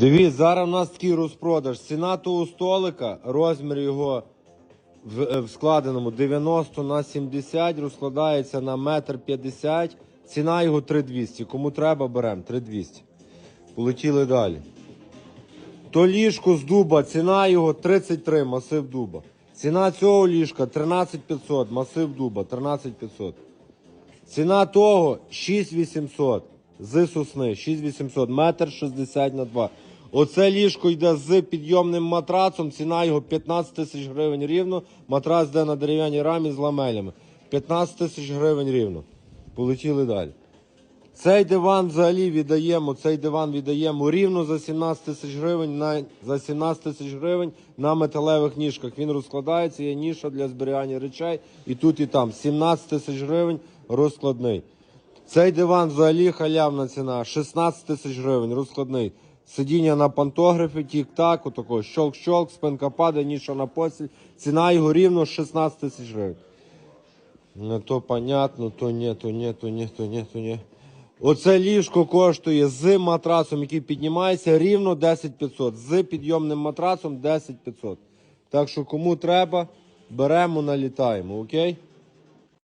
Дивіться, зараз у нас такий розпродаж. Ціна того столика, розмір його в, е, в складеному 90 на 70, розкладається на метр 50. Ціна його 3200. Кому треба, беремо 3200. Полетіли далі. То ліжко з дуба, ціна його 33, масив дуба. Ціна цього ліжка 13500, масив дуба 13500. Ціна того 6800 з сосни, 6800, метр 60 на 2. Оце ліжко йде з підйомним матрацом, ціна його 15 тисяч гривень рівно. Матрац йде на дерев'яній рамі з ламелями. 15 тисяч гривень рівно. Полетіли далі. Цей диван взагалі віддаємо, цей диван віддаємо рівно за 17 тисяч гривень на за 17 тисяч гривень на металевих ніжках. Він розкладається, є ніша для зберігання речей і тут, і там. 17 тисяч гривень розкладний. Цей диван взагалі халявна ціна, 16 тисяч гривень, розкладний. Сидіння на пантографі, тік-так, отако, щолк-щолк, спинка падає, ніша на постіль. Ціна його рівно 16 тисяч гривень. Ну то понятно, то ні, то ні, то ні, то ні, то ні. Оце ліжко коштує з матрасом, який піднімається, рівно 10 500. З підйомним матрасом 10 500. Так що кому треба, беремо, налітаємо, окей?